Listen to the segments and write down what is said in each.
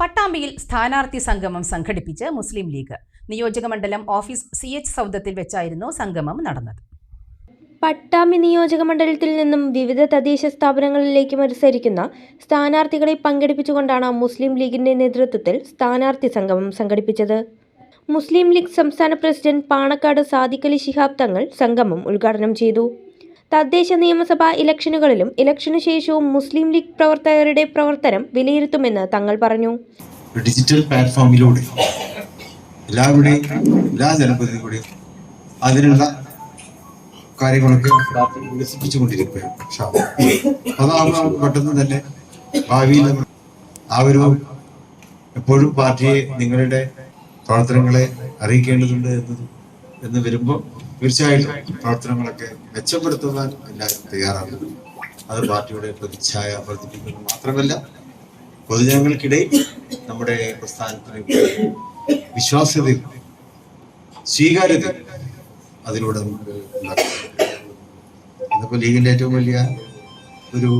പട്ടാമ്പിയിൽ സ്ഥാനാർത്ഥി സംഗമം സംഘടിപ്പിച്ച് മുസ്ലിം ലീഗ്. നിയോജകമണ്ഡലം ഓഫീസ് സി എച്ച് സൗദത്തിൽ വെച്ചായിരുന്നു സംഗമം നടന്നത്. പട്ടാമ്പി നിയോജക മണ്ഡലത്തിൽ നിന്നും വിവിധ തദ്ദേശ സ്ഥാപനങ്ങളിലേക്ക് മത്സരിക്കുന്ന സ്ഥാനാർത്ഥികളെ പങ്കെടുപ്പിച്ചുകൊണ്ടാണ് മുസ്ലിം ലീഗിന്റെ നേതൃത്വത്തിൽ സ്ഥാനാർത്ഥി സംഗമം സംഘടിപ്പിച്ചത്. മുസ്ലിം ലീഗ് സംസ്ഥാന പ്രസിഡന്റ് പാണക്കാട് സാദിഖലി ശിഹാബ് തങ്ങൾ സംഗമം ഉദ്ഘാടനം ചെയ്തു. തദ്ദേശ നിയമസഭാ ഇലക്ഷനുകളിലും ഇലക്ഷനു ശേഷവും മുസ്ലിം ലീഗ് പ്രവർത്തകരുടെ പ്രവർത്തനം വിലയിരുത്തുമെന്ന് തങ്ങൾ പറഞ്ഞു. ഡിജിറ്റൽ പ്ലാറ്റ്ഫോമിലൂടെ അതിനുള്ള കാര്യങ്ങളൊക്കെ തന്നെ ഭാവിയിൽ ആ എപ്പോഴും പാർട്ടിയെ നിങ്ങളുടെ പ്രവർത്തനങ്ങളെ അറിയിക്കേണ്ടതുണ്ട് എന്നത് എന്ന് വരുമ്പോൾ തീർച്ചയായിട്ടും പ്രവർത്തനങ്ങളൊക്കെ മെച്ചപ്പെടുത്തുവാൻ എല്ലാവരും തയ്യാറാകുന്നു അത് പാർട്ടിയുടെ പ്രതിച്ഛായ വർദ്ധിപ്പിക്കുന്നത് മാത്രമല്ല പൊതുജനങ്ങൾക്കിടയിൽ നമ്മുടെ പ്രസ്ഥാനത്തിന് വിശ്വാസ്യത സ്വീകാര്യതയും അതിലൂടെ നമുക്ക് ഉണ്ടാക്കാം അതിപ്പോ ലീഗിന്റെ ഏറ്റവും വലിയ ഒരു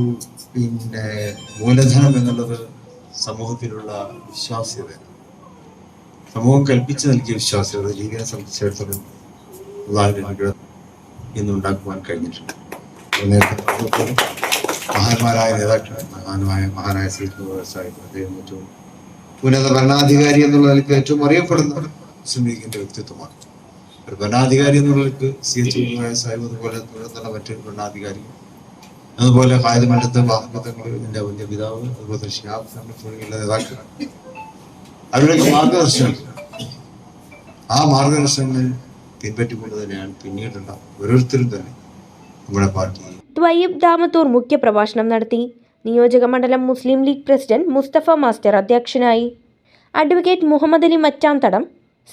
പിന്നെ മൂലധനം എന്നുള്ളത് സമൂഹത്തിലുള്ള വിശ്വാസ്യത. സമൂഹം കൽപ്പിച്ചു നൽകിയ വിശ്വാസ്യത ജീവിതം സംബന്ധിച്ചിടത്തോളം അള്ളാഹുവിന്റെ അനുഗ്രഹം ഇന്ന് ഉണ്ടാക്കുവാൻ കഴിഞ്ഞിട്ടുണ്ട്. മഹാന്മാരായ നേതാക്കൾ മഹാനായ മഹാനായ സാഹിബ് അദ്ദേഹം ഏറ്റവും ഉന്നത ഭരണാധികാരി എന്നുള്ള നിലയ്ക്ക് ഏറ്റവും അറിയപ്പെടുന്ന മുസ്ലിം ലീഗിന്റെ വ്യക്തിത്വമാണ്. ഒരു ഭരണാധികാരി എന്നുള്ള നിലയ്ക്ക് സി എച്ച് സാഹിബ് അതുപോലെ മറ്റൊരു ഭരണാധികാരി അതുപോലെ ഹായത് മണ്ഡലത്തെ വാഹനത്തങ്ങൾ എന്റെ വലിയ പിതാവ് അതുപോലെ ഷിയാബ് തുടങ്ങിയുള്ള നേതാക്കൾ അവരുടെയൊക്കെ മാർഗദർശനം. ആ മാർഗദർശനങ്ങൾ പിൻപറ്റിക്കൊണ്ട് തന്നെയാണ് പിന്നീടുള്ള ഓരോരുത്തരും തന്നെ നമ്മുടെ പാർട്ടി. ത്വയ്യബ് ദാമത്തൂർ മുഖ്യപ്രഭാഷണം നടത്തി. നിയോജക മണ്ഡലം മുസ്ലിം ലീഗ് പ്രസിഡന്റ് മുസ്തഫ മാസ്റ്റർ അധ്യക്ഷനായി. Advocate Muhammad Ali Machanthadam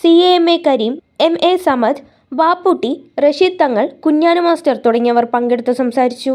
C A M A Kareem M A Samad Bapputty Rasheed Thangal Kunjanu master തുടങ്ങിയവർ പങ്കെടുത്ത് സംസാരിച്ചു.